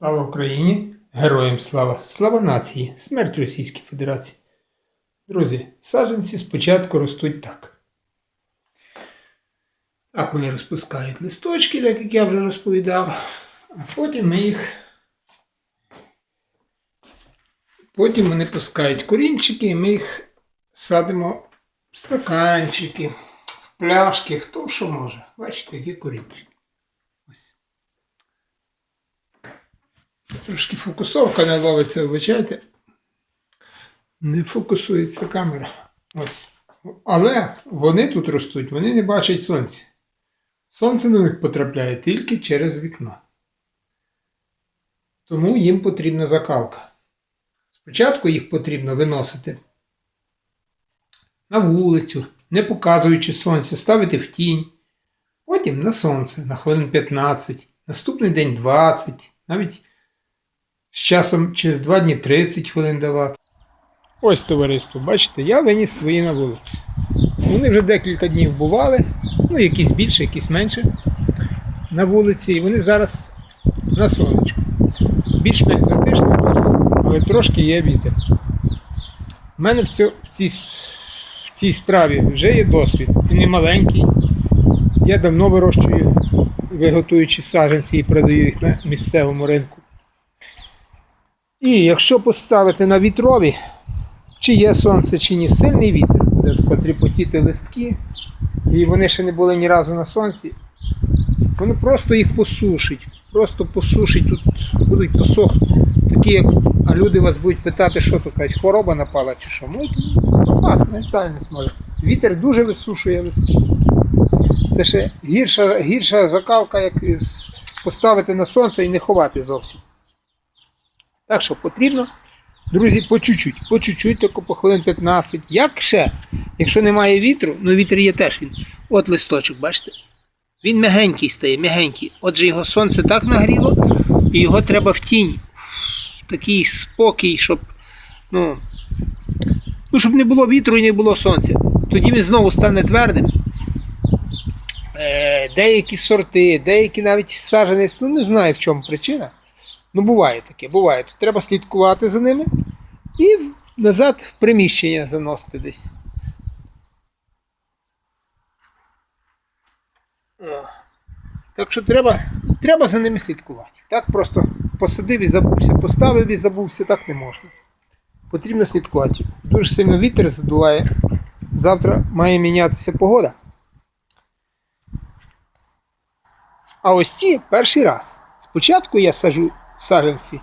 Слава Україні! Героям слава! Слава нації! Смерть Російській Федерації! Друзі, саджанці спочатку ростуть так. Так вони розпускають листочки, так як я вже розповідав, а потім ми їх. Потім вони пускають корінчики, і ми їх садимо в стаканчики, в пляшки, хто що може. Бачите, які корінчики. Трошки фокусовка не ловиться, вибачайте. Не фокусується камера. Ось. Але вони тут ростуть, вони не бачать сонця. Сонце на них потрапляє тільки через вікно. Тому їм потрібна закалка. Спочатку їх потрібно виносити на вулицю, не показуючи сонця, ставити в тінь. Потім на сонце на хвилин 15, наступний день 20, навіть з часом через 2 дні 30 хвилин давати. Ось товариство, бачите, я виніс свої на вулицю. Вони вже декілька днів бували, ну якісь більше, якісь менше на вулиці, і вони зараз на сонечку. Більш-менш затишно, але трошки є вітер. У мене в, цій, в цій справі вже є досвід, і не маленький. Я давно вирощую, виготуючи саджанці і продаю їх на місцевому ринку. І якщо поставити на вітрові, чи є сонце, чи ні, сильний вітер, буде тако тріпотіти листки, і вони ще не були ні разу на сонці, воно просто їх посушить. Просто посушить, тут будуть посохнути. Такі, як, а люди вас будуть питати, що тут кажуть, хвороба напала чи що. Ну, попасти, навіть самі. Вітер дуже висушує листки. Це ще гірша, гірша закалка, як поставити на сонце і не ховати зовсім. Так що потрібно, друзі, по чуть-чуть, по чуть-чуть, тільки по хвилин 15. Як ще? Якщо немає вітру, ну вітер є теж він. От листочок, бачите? Він м'ягенький стає, м'ягенький. Отже, його сонце так нагріло, і його треба в тінь. В такий спокій, щоб, ну, ну, щоб не було вітру і не було сонця. Тоді він знову стане твердим. Е, деякі сорти, деякі навіть саджанець, ну не знаю в чому причина. Ну, буває таке, буває. Тут треба слідкувати за ними і назад в приміщення заносити десь. Так що треба, треба за ними слідкувати. Так просто посадив і забувся, поставив і забувся, так не можна. Потрібно слідкувати. Дуже сильно вітер задуває. Завтра має мінятися погода. А ось ці перший раз. Спочатку я сажу саджанці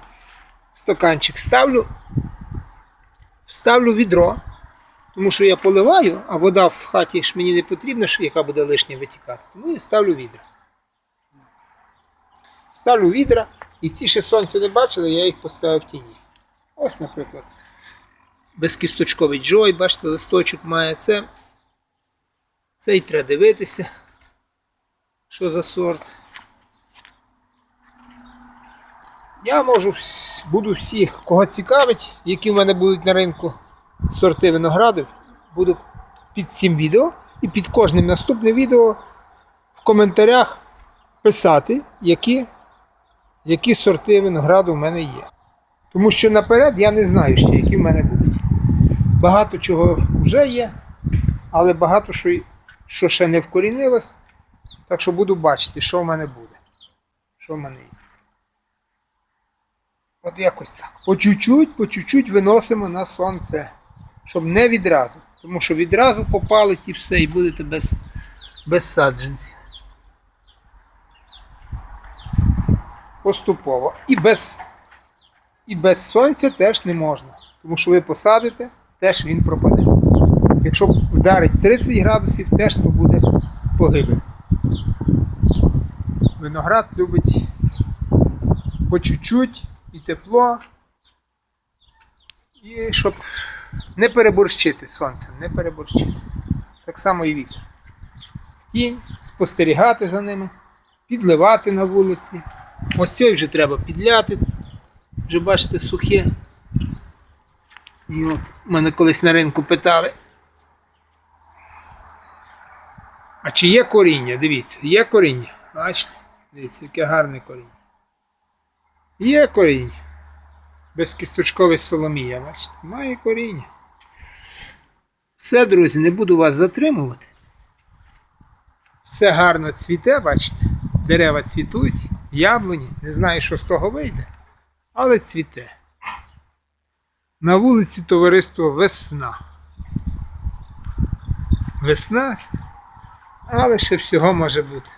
в стаканчик, ставлю, ставлю відро, тому що я поливаю, а вода в хаті ж мені не потрібна, яка буде лишня витікати. Тому я ставлю відра. Ставлю відра, і ці ще сонця не бачили, я їх поставив в тіні. Ось, наприклад, безкісточковий джой, бачите, листочок має це. Цей треба дивитися, що за сорт. Я можу буду всіх, кого цікавить, які в мене будуть на ринку сорти виноградів, буду під цим відео і під кожним наступним відео в коментарях писати, які, які сорти винограду в мене є. Тому що наперед я не знаю ще, які в мене будуть. Багато чого вже є, але багато що, що ще не вкорінилось. Так що буду бачити, що в мене буде. Що в мене є. От якось так. По чуть-чуть, по чуть-чуть виносимо на сонце. Щоб не відразу. Тому що відразу попалить і все, і будете без, без саджанців. Поступово. І без, і без сонця теж не можна. Тому що ви посадите, теж він пропаде. Якщо вдарить 30 градусів, теж то буде погибель. Виноград любить по чуть-чуть і тепло. І щоб не переборщити сонцем, не переборщити. Так само і вітер. В тінь, спостерігати за ними, підливати на вулиці. Ось цей вже треба підляти. Вже бачите, сухе. От мене колись на ринку питали. А чи є коріння? Дивіться, є коріння. Бачите? Дивіться, яке гарне коріння. Є корінь. Безкісточковий соломія, бачите, має коріння. Все, друзі, не буду вас затримувати. Все гарно цвіте, бачите. Дерева цвітуть, яблуні. Не знаю, що з того вийде, але цвіте. На вулиці товариство весна. Весна, але ще всього може бути.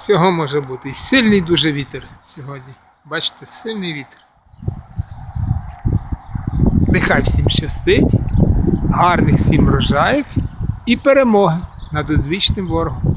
Всього може бути. І сильний дуже вітер сьогодні. Бачите, сильний вітер. Нехай всім щастить, гарних всім врожаїв і перемоги над одвічним ворогом.